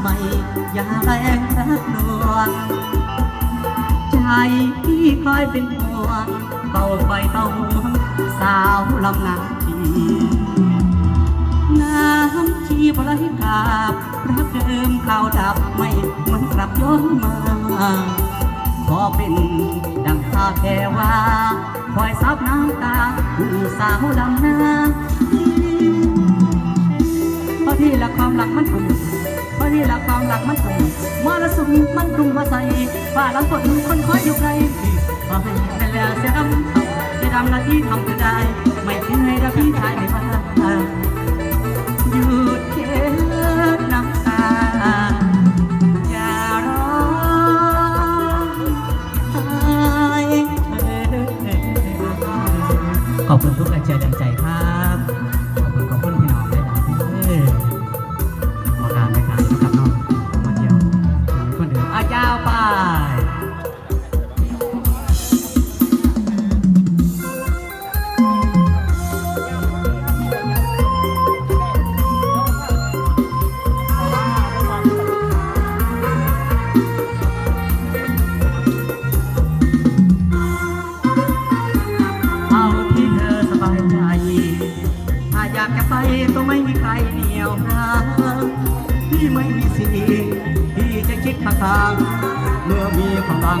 ใหม่อย่าแรงรักลวงใจที่คอยเป็นห่วงเบาไฟเบาห่วงสาวลำนาทีน้ำชีบไหลกาบรักเดิมข่าวดับไม่มันกลับย้อนมาขอเป็นดังคาแค่ว่าคอยซับน้ำตาผู้สาวลำนาเพราะที่ละความรักมัน มีหละความรักมันตุ่มมรสุมมันกลุ่มมาใส่ฝ่าลำฝนคนคอยอยู่ไกลขอให้แม่แล้วเสียดำจะทำหน้าที่ทำก็ได้ ไม่ทิ้ง อยากจะไปก็ไม่มีใครเหนียวรั้งที่ไม่มีสิ่งที่จะคิดข้างๆเมื่อมีกำลัง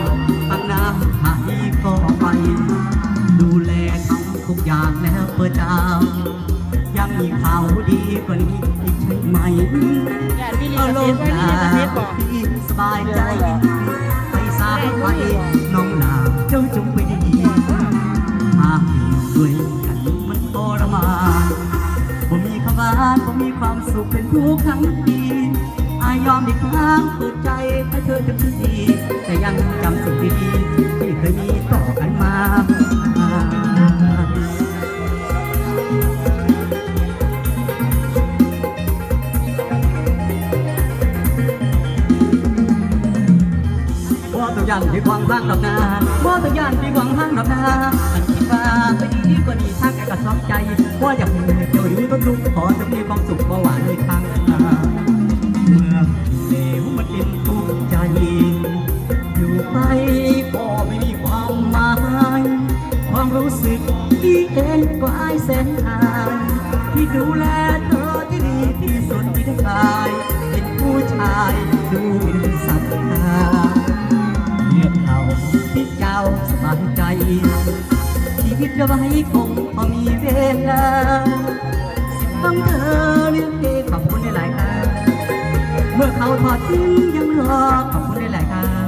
ตั้งน้ำหายก็ไป ดูแลทำทุกอย่างแล้วเพื่อเจ้า ยังมีข่าวดีกว่านี้อีกใช่ไหมอย่ามีลิเอาขโลสิทกธิ์ไว้นามีลิขสิทธิ์บอกพี่สบายใจ ไปสายไปน้องลาเจ้าจงไปานผมมีความสุขเป็นทุกครั้งทีอายอมอีกครั้งเปิดใจให้เธอเต็มที่แต่ยังจำสิ่งดีๆที่เคยมีต่อกันมาว่าตัวยันที่หวังห้างดอกนาว่าตัวอยันที่หวังห้างดอกนาอันคิดว่าไปดีกว่านี้ทาแกก็สองใจว่าอยากมี เจ้าอยู่ต้นทุกขอจะมีความสุขบ่หวานเลยทางทางเมื่อเหลวมันเป็นทุกข์ใจ อยู่ไปก็ไม่มีความหมาย ความรู้สึกที่เอ็นกวาไอายแสนนานที่ดูแลเธอที่ดีที่สุดที่ได้กายเป็นผู้ชายดูเป็นสัตว์ตาเรียกเราที่เจ้าสบายใจชีวิตจะไว้คงพอมีเวลา ต้องเธอเรียกเองขอบคุณในหลายๆครั้งเมื่อเขาทอดทิ้งยังรอขอบคุณในหลายๆครั้ง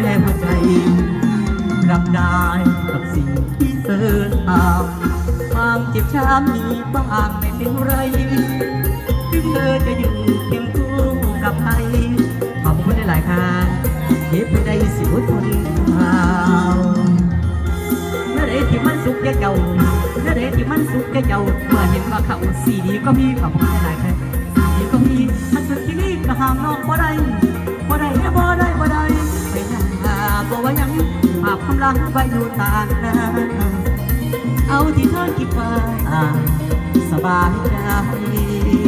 แม่หัวใจรับได้กับสิ่งที่เธอทำความเจ็บช้ำมีบ้างไม่เป็นไรถึงเธอจะอยู่เคียงคู่กับใครขอบคุณได้หลายๆครั้งเก็บไปได้สิวทนข่าวเมื่อไรที่มันสุขแก่เจ้า เมื่อไรที่มันสุขแก่เจ้าเมื่อเห็นว่าเขาสีดีก็มีขอบคุณได้หลายๆครั้สีดีก็มีถ้าสุดที่นี่ก็ห้ามน้องบ่ได้บ่ได้แค่บ่ได้บ่ได้ไปยังหาบ่ว่ายังภาพคำลังไว้ดูต่างนาเอาที่เธอคิดว่าสบายใจ